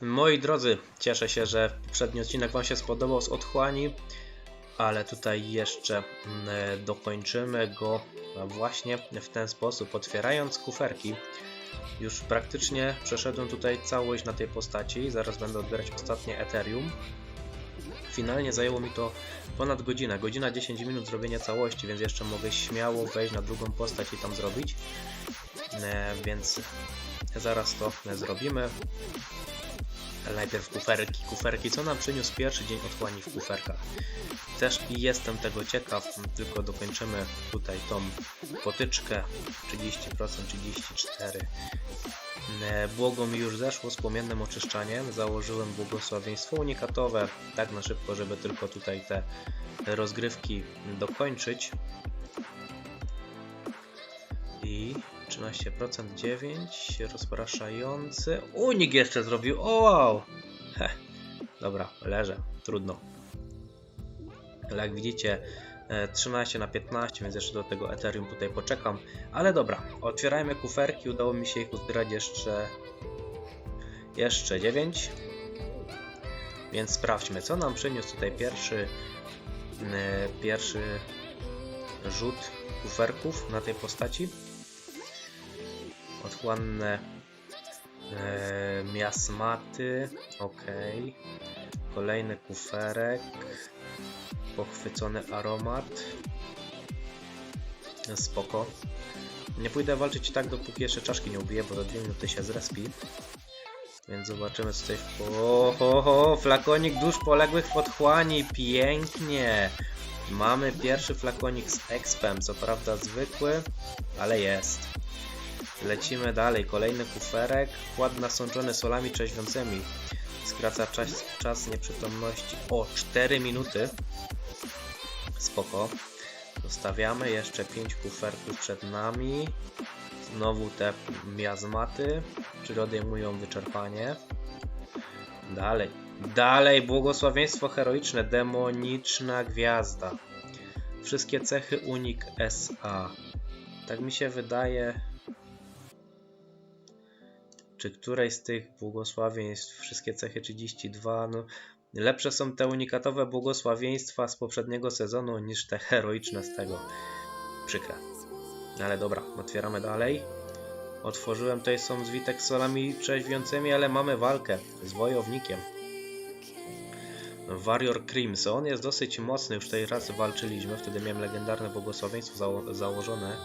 Moi drodzy, cieszę się, że poprzedni odcinek Wam się spodobał z otchłani, ale tutaj jeszcze mm, e, dokończymy go właśnie w ten sposób, otwierając kuferki. Już praktycznie przeszedłem tutaj całość na tej postaci, zaraz będę odbierać ostatnie Ethereum. Finalnie zajęło mi to ponad godzinę, godzina 10 minut zrobienia całości, więc jeszcze mogę śmiało wejść na drugą postać i tam zrobić. E, więc zaraz to zrobimy. Najpierw kuferki. Kuferki, co nam przyniósł pierwszy dzień otchłani w kuferkach? Też i jestem tego ciekaw, tylko dokończymy tutaj tą potyczkę 30%, 34%. E, Błogo mi już zeszło z płomiennym oczyszczaniem. Założyłem błogosławieństwo unikatowe, tak na szybko, żeby tylko tutaj te rozgrywki dokończyć. I 13% 9, rozpraszający. Unik jeszcze zrobił. O wow! Heh. Dobra, leżę, trudno. Ale jak widzicie, e, 13 na 15, więc jeszcze do tego Ethereum tutaj poczekam. Ale dobra, otwierajmy kuferki. Udało mi się ich uzbierać jeszcze. Jeszcze 9. Więc sprawdźmy, co nam przyniósł tutaj pierwszy. e, Pierwszy rzut kuferków na tej postaci otchłanne e, miasmaty, ok. Kolejny kuferek, pochwycony aromat, spoko. Nie pójdę walczyć tak, dopóki jeszcze czaszki nie ubiję, bo za 2 minuty się zrespi. Więc zobaczymy co tutaj... w- O, ho, ho, flakonik dusz poległych w otchłani, pięknie! Mamy pierwszy flakonik z expem, co prawda zwykły, ale jest. Lecimy dalej. Kolejny kuferek. Kład nasączony solami trzeźwiącymi. Skraca czas, czas nieprzytomności o 4 minuty. Spoko. Zostawiamy jeszcze 5 kuferków przed nami. Znowu te miazmaty, czyli odejmują wyczerpanie. Dalej. Dalej błogosławieństwo heroiczne. Demoniczna gwiazda. Wszystkie cechy unik SA. Tak mi się wydaje, czy któreś z tych błogosławieństw, wszystkie cechy 32, no lepsze są te unikatowe błogosławieństwa z poprzedniego sezonu niż te heroiczne z tego. Przykre. Ale dobra, otwieramy dalej. Otworzyłem, tutaj są zwitek z solami trzeźwiącymi, ale mamy walkę z wojownikiem. Warrior Crimson jest dosyć mocny, już tutaj raz walczyliśmy, wtedy miałem legendarne błogosławieństwo zało założone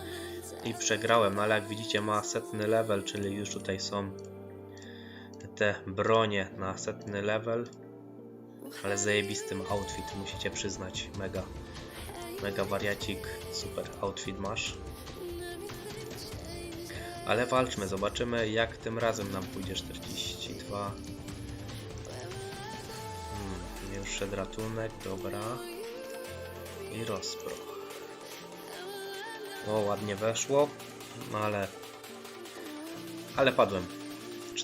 i przegrałem, no ale jak widzicie ma setny level, czyli już tutaj są te bronie na setny level. Ale zajebistym outfit, musicie przyznać, mega, mega wariacik, super outfit masz. Ale walczmy, zobaczymy jak tym razem nam pójdzie 42. Hmm, już szedł ratunek, dobra. I rozproch. O, ładnie weszło, no ale... Ale padłem.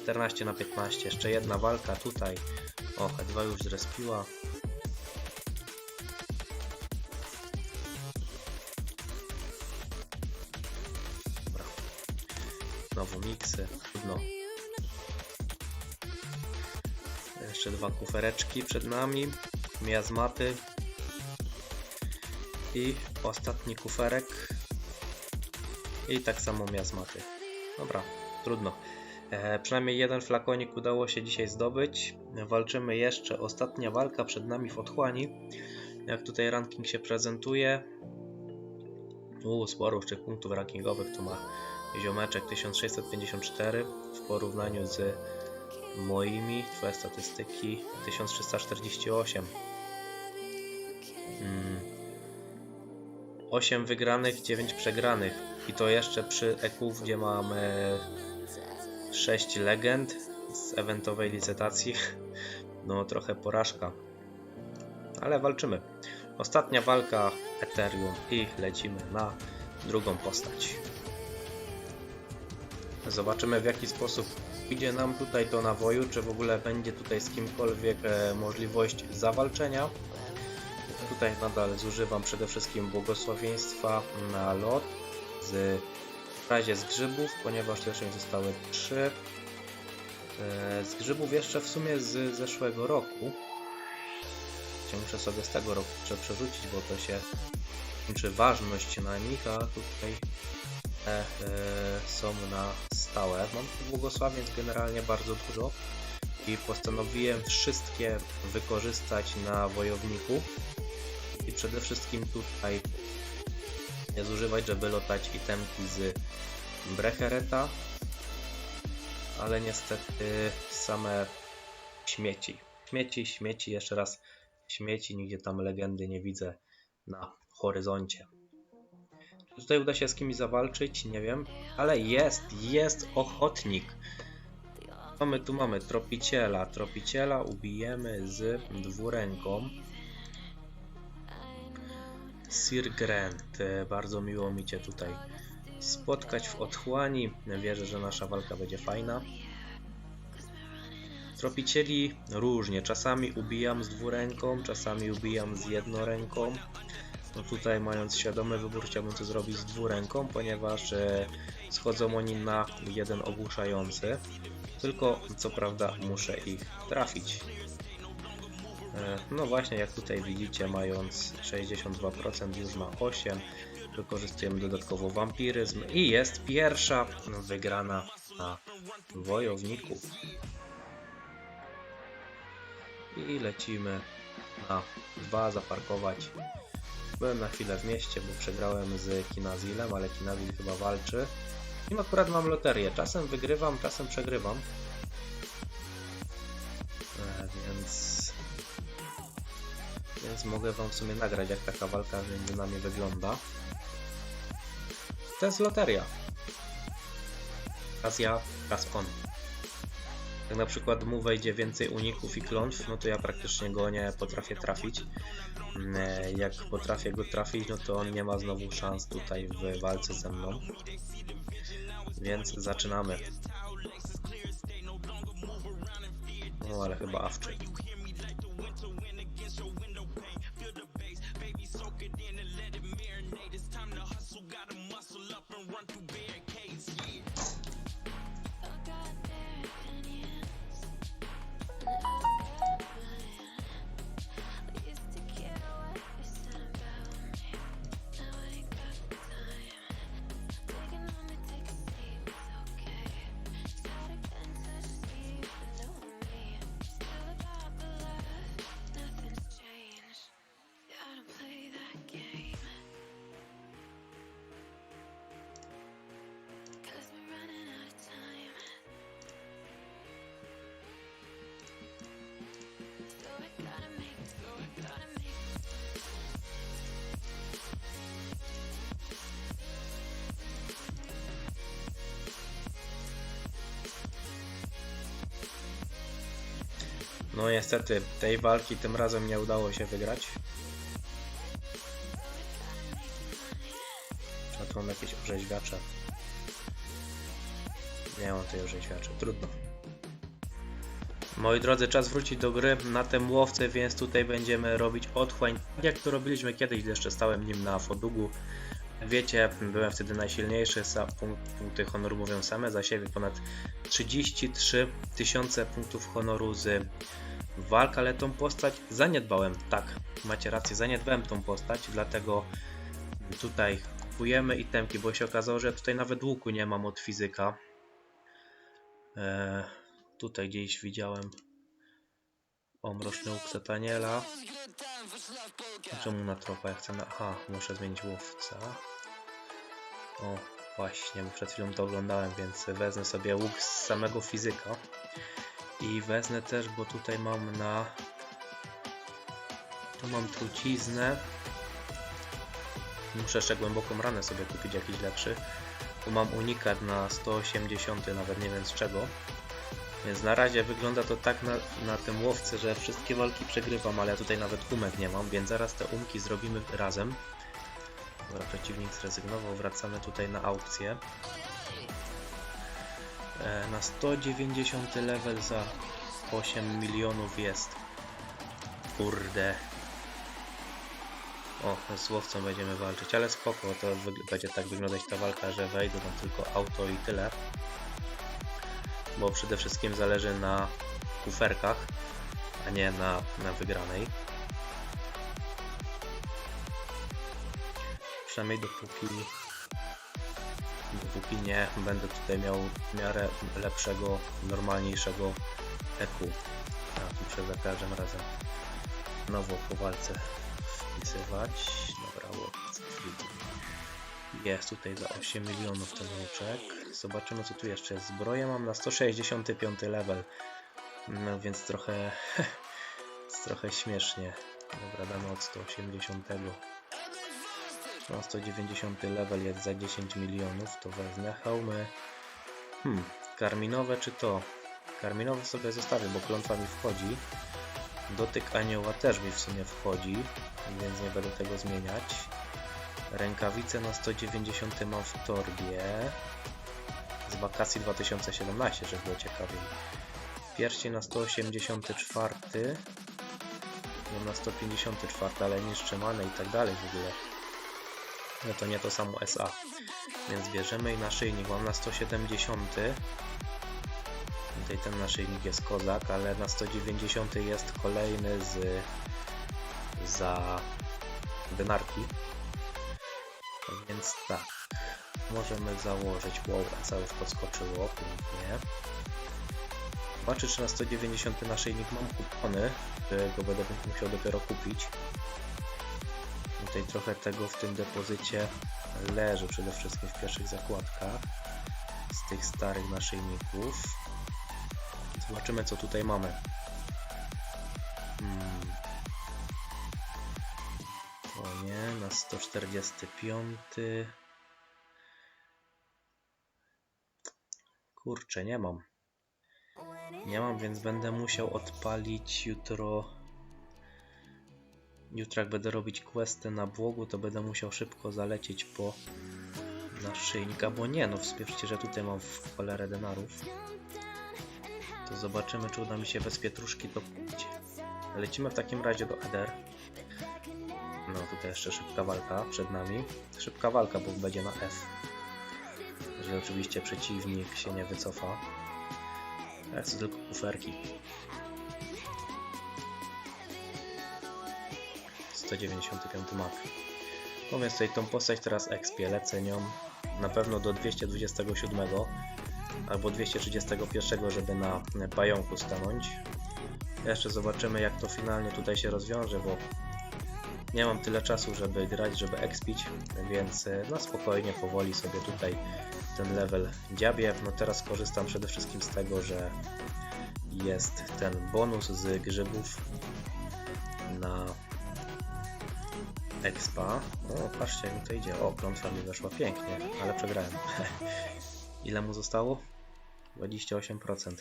14 na 15, jeszcze jedna walka tutaj. O, H2 już zrespiła. Dobra. Znowu miksy, trudno. Jeszcze dwa kufereczki przed nami. Miazmaty. I ostatni kuferek. I tak samo miazmaty. Dobra, trudno. E, przynajmniej jeden flakonik udało się dzisiaj zdobyć. Walczymy jeszcze. Ostatnia walka przed nami w otchłani. Jak tutaj ranking się prezentuje. Uuu, sporo jeszcze punktów rankingowych tu ma ziomeczek 1654 w porównaniu z moimi. Twoje statystyki 1348. Mm. 8 wygranych, 9 przegranych. I to jeszcze przy EQ, gdzie mamy 6 legend z eventowej licytacji. No trochę porażka. Ale walczymy. Ostatnia walka Ethereum i lecimy na drugą postać. Zobaczymy w jaki sposób idzie nam tutaj do nawoju, czy w ogóle będzie tutaj z kimkolwiek e, możliwość zawalczenia. Tutaj nadal zużywam przede wszystkim błogosławieństwa na lot z razie z grzybów, ponieważ też mi zostały 3. E, Z grzybów jeszcze w sumie z zeszłego roku. Cię muszę sobie z tego roku jeszcze przerzucić, bo to się kończy ważność na nich, a tutaj e, e, są na stałe. Mam tu błogosławiec generalnie bardzo dużo i postanowiłem wszystkie wykorzystać na wojowniku i przede wszystkim tutaj nie zużywać, żeby lotać itemki z Brechereta, ale niestety same śmieci. Śmieci, śmieci, jeszcze raz śmieci, nigdzie tam legendy nie widzę na horyzoncie. Czy tutaj uda się z kimś zawalczyć? Nie wiem, ale jest, jest ochotnik. Mamy tu mamy tropiciela. Tropiciela ubijemy z dwuręką. Sir Grant, e, bardzo miło mi Cię tutaj spotkać w otchłani. Wierzę, że nasza walka będzie fajna. Tropicieli różnie. Czasami ubijam z dwuręką, czasami ubijam z jednoręką. No tutaj mając świadomy wybór chciałbym to zrobić z dwuręką, ponieważ e, schodzą oni na jeden ogłuszający. Tylko co prawda muszę ich trafić. E, No właśnie, jak tutaj widzicie, mając 62% już ma 8, wykorzystujemy dodatkowo wampiryzm i jest pierwsza wygrana na wojowniku. I lecimy na 2 zaparkować. Byłem na chwilę w mieście, bo przegrałem z Kinazilem, ale Kinazil chyba walczy. I akurat mam loterię. Czasem wygrywam, czasem przegrywam. Więc mogę wam w sumie nagrać, jak taka walka między nami wygląda. To jest loteria. Raz ja, raz on. Jak na przykład mu wejdzie więcej uników i klątw, no to ja praktycznie go nie potrafię trafić. E, Jak potrafię go trafić, no to on nie ma znowu szans tutaj w walce ze mną. Więc zaczynamy. No ale chyba awczy. soak it in and let it marinate. It's time to hustle, gotta muscle up and run through barriers. No niestety, tej walki tym razem nie udało się wygrać. A tu mam jakieś orzeźwiacze. Nie mam tej orzeźwiaczy, trudno. Moi drodzy, czas wrócić do gry na tym łowcy, więc tutaj będziemy robić otchłań, jak to robiliśmy kiedyś, gdy jeszcze stałem nim na Fodugu. Wiecie, byłem wtedy najsilniejszy, punkty honoru mówią same za siebie, ponad 33 tysiące punktów honoru z walk, ale tą postać zaniedbałem. Tak, macie rację, zaniedbałem tą postać, dlatego tutaj kupujemy itemki, bo się okazało, że tutaj nawet łuku nie mam od fizyka. Eee, tutaj gdzieś widziałem o mroczny łuk Sataniela. Czemu na tropa? Ja chcę na... Aha, muszę zmienić łowca. O, właśnie, bo przed chwilą to oglądałem, więc wezmę sobie łuk z samego fizyka. I wezmę też, bo tutaj mam na... Tu mam truciznę. Muszę jeszcze głęboką ranę sobie kupić jakiś lepszy. Tu mam unikat na 180, nawet nie wiem z czego. Więc na razie wygląda to tak na, na tym łowcy, że wszystkie walki przegrywam, ale ja tutaj nawet umek nie mam, więc zaraz te umki zrobimy razem. Dobra, przeciwnik zrezygnował, wracamy tutaj na aukcję. E, na 190 level za 8 milionów jest. Kurde. O, z łowcą będziemy walczyć, ale spoko, to będzie tak wyglądać ta walka, że wejdę tam tylko auto i tyle. bo przede wszystkim zależy na kuferkach, a nie na, na wygranej. Przynajmniej dopóki, dopóki nie będę tutaj miał w miarę lepszego, normalniejszego EQ. A muszę za każdym razem znowu po walce wpisywać. Dobra, Jest tutaj za 8 milionów ten łuczek. Zobaczymy co tu jeszcze jest. Zbroję mam na 165 level. No więc trochę trochę śmiesznie. Dobra, damy od 180. Na 190 level jest za 10 milionów, to wezmę hełmy. Hmm, karminowe czy to? Karminowe sobie zostawię, bo klątwa mi wchodzi. Dotyk anioła też mi w sumie wchodzi, więc nie będę tego zmieniać. Rękawice na 190 mam w torbie. Z wakacji 2017, żeby było ciekawiej. Pierścień na 184. Mam na 154, ale nieszczemane i tak dalej w ogóle. No to nie to samo SA. Więc bierzemy i naszyjnik mam na 170. Tutaj ten naszyjnik jest kozak, ale na 190 jest kolejny z za denarki. Więc tak, możemy założyć wow, całe już podskoczyło, pięknie. Zobaczę czy na 190 naszyjnik mam kupony, którego będę musiał dopiero kupić. Tutaj trochę tego w tym depozycie leży przede wszystkim w pierwszych zakładkach z tych starych naszyjników. Zobaczymy co tutaj mamy. Hmm. O nie, na 145. Kurczę, nie mam. Nie mam, więc będę musiał odpalić jutro. Jutro jak będę robić questy na błogu, to będę musiał szybko zalecieć po naszyjnika, bo nie, no przecież że tutaj mam w cholerę denarów. To zobaczymy, czy uda mi się bez pietruszki to kupić. Lecimy w takim razie do Eder. No tutaj jeszcze szybka walka przed nami. Szybka walka, bo będzie na F. Jeżeli oczywiście przeciwnik się nie wycofa. Ja chcę tylko kuferki. 195 mak. Więc tutaj tą postać teraz expię, lecę nią na pewno do 227 albo 231, żeby na pająku stanąć. Jeszcze zobaczymy jak to finalnie tutaj się rozwiąże, bo nie mam tyle czasu, żeby grać, żeby expić, więc no spokojnie, powoli sobie tutaj ten level dziabię. No teraz korzystam przede wszystkim z tego, że jest ten bonus z grzybów na expa. O, patrzcie mi to idzie. O, klątwa mi weszła pięknie, ale przegrałem. Ile mu zostało? 28%.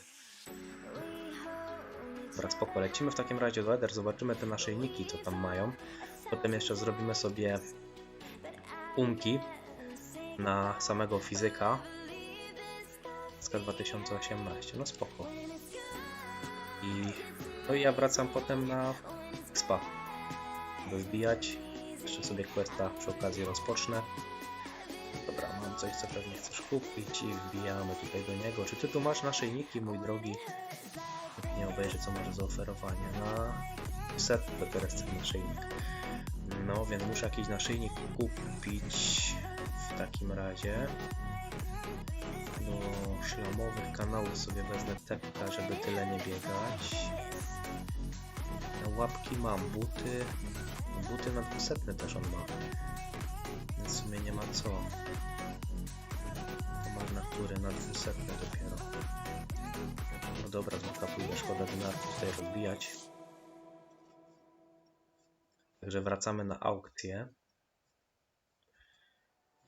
Dobra, spoko, lecimy w takim razie do Eder, zobaczymy te naszyjniki, co tam mają. Potem jeszcze zrobimy sobie umki na samego fizyka. Z 2018, no spoko. I, no i ja wracam potem na spa, by wbijać. Jeszcze sobie questa przy okazji rozpocznę. Dobra, mam coś, co pewnie chcesz kupić i wbijamy tutaj do niego. Czy ty tu masz naszyjniki, mój drogi? Nie obejrzę, co masz do zaoferowania. Na set dopiero jest ten naszyjnik. No, więc muszę jakiś naszyjnik kupić w takim razie. Do szlamowych kanałów sobie wezmę tepka, żeby tyle nie biegać. Łapki mam, buty. Buty na 200 też on ma. Więc w sumie nie ma co. To mam na który na 200 dopiero. No dobra, znowu pójdę, szkoda dynarków tutaj rozbijać. Także wracamy na aukcję.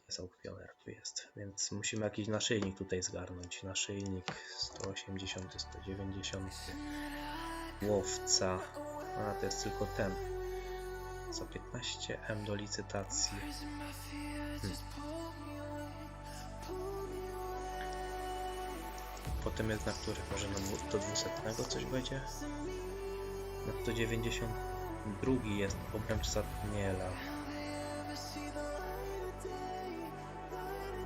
Jest aukcjoner, tu jest. Więc musimy jakiś naszyjnik tutaj zgarnąć. Naszyjnik 180, 190. Łowca. A, to jest tylko ten. Za 15M do licytacji. Hmm. Potem jest na których może na do 200 coś będzie? Na 192 jest obręcz Satniela.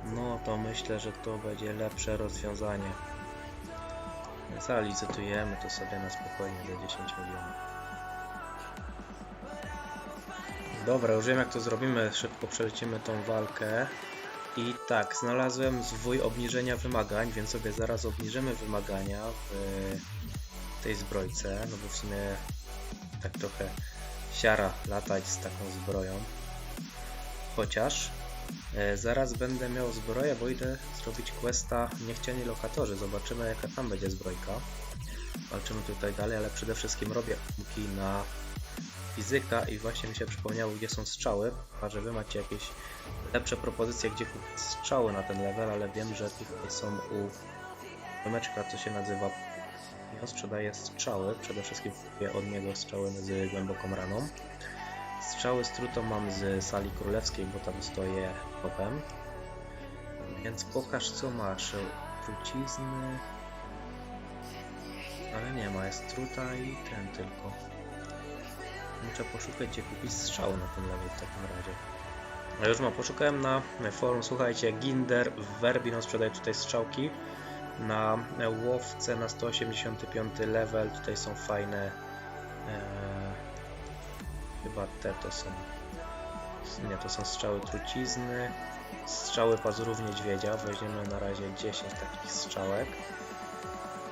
No to myślę, że to będzie lepsze rozwiązanie. Zalicytujemy to sobie na spokojnie do 10 milionów. Dobra, już wiem jak to zrobimy. Szybko przelecimy tą walkę. I tak, znalazłem zwój obniżenia wymagań, więc sobie zaraz obniżymy wymagania w tej zbrojce, no bo w sumie tak trochę siara latać z taką zbroją. Chociaż e, zaraz będę miał zbroję, bo idę zrobić questa Niechciani Lokatorzy. Zobaczymy jaka tam będzie zbrojka. Walczymy tutaj dalej, ale przede wszystkim robię póki na fizyka i właśnie mi się przypomniało gdzie są strzały, a że wy macie jakieś lepsze propozycje gdzie kupić strzały na ten level, ale wiem, że tutaj są u Tomeczka, co się nazywa on sprzedaje strzały, przede wszystkim kupuję od niego strzały z głęboką raną. Strzały z trutą mam z sali królewskiej, bo tam stoję topem. Więc pokaż co masz. Trucizny. Ale nie ma, jest truta i ten tylko. Muszę poszukać gdzie kupić strzały na ten level w takim razie. Już mam, poszukałem na forum, słuchajcie, Ginder w Werbin, on sprzedaje tutaj strzałki. Na łowce na 185 level, tutaj są fajne e, chyba te to są nie, to są strzały trucizny strzały pazurów niedźwiedzia weźmiemy na razie 10 takich strzałek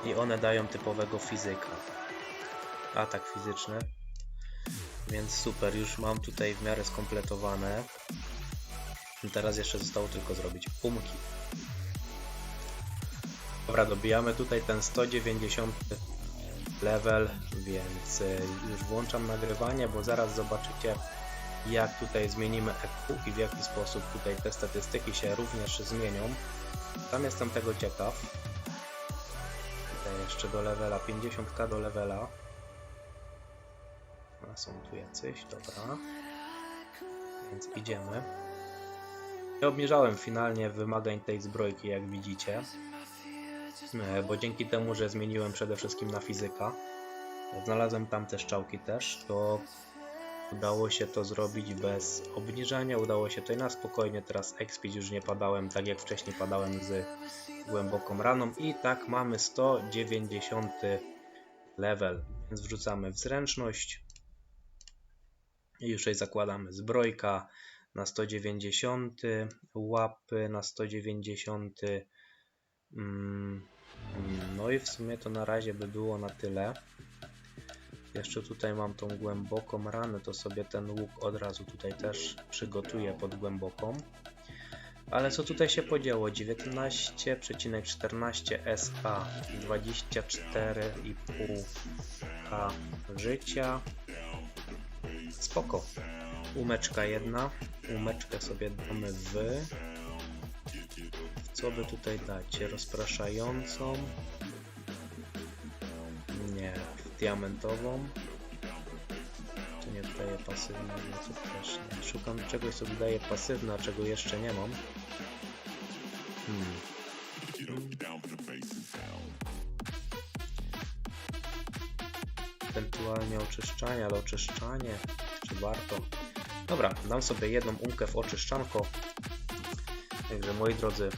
i one dają typowego fizyka atak fizyczny więc super, już mam tutaj w miarę skompletowane teraz jeszcze zostało tylko zrobić umki Dobra, dobijamy tutaj ten 190 level, więc y, już włączam nagrywanie, bo zaraz zobaczycie jak tutaj zmienimy EQ i w jaki sposób tutaj te statystyki się również zmienią. Tam jestem tego ciekaw. Tutaj jeszcze do levela, 50k do levela. A są tu jacyś, dobra. Więc idziemy. Nie obniżałem finalnie wymagań tej zbrojki, jak widzicie. E, bo dzięki temu, że zmieniłem przede wszystkim na fizyka, znalazłem tam te szczałki też, to udało się to zrobić bez obniżania, udało się to na spokojnie, teraz expić już nie padałem tak jak wcześniej padałem z głęboką raną i tak mamy 190 level, więc wrzucamy w zręczność i już tutaj zakładamy zbrojka na 190, łapy na 190 Mm, No i w sumie to na razie by było na tyle. Jeszcze tutaj mam tą głęboką ranę, to sobie ten łuk od razu tutaj też przygotuję pod głęboką. Ale co tutaj się podziało? 19,14 SA, 24,5k życia. Spoko. Umeczka jedna. Umeczkę sobie damy w co by tutaj dać? Rozpraszającą? Nie, diamentową. To nie daje pasywne, no to też nie. Szukam czegoś, co daje pasywne, a czego jeszcze nie mam. Hmm. Ewentualnie oczyszczanie, ale oczyszczanie, czy warto? Dobra, dam sobie jedną umkę w oczyszczanko. Także moi drodzy,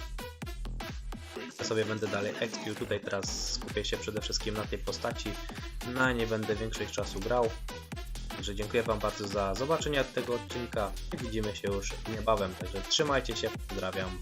ja sobie będę dalej expił. Tutaj teraz skupię się przede wszystkim na tej postaci. Na nie będę większość czasu grał. Także dziękuję Wam bardzo za zobaczenie tego odcinka. Widzimy się już niebawem. Także trzymajcie się, pozdrawiam.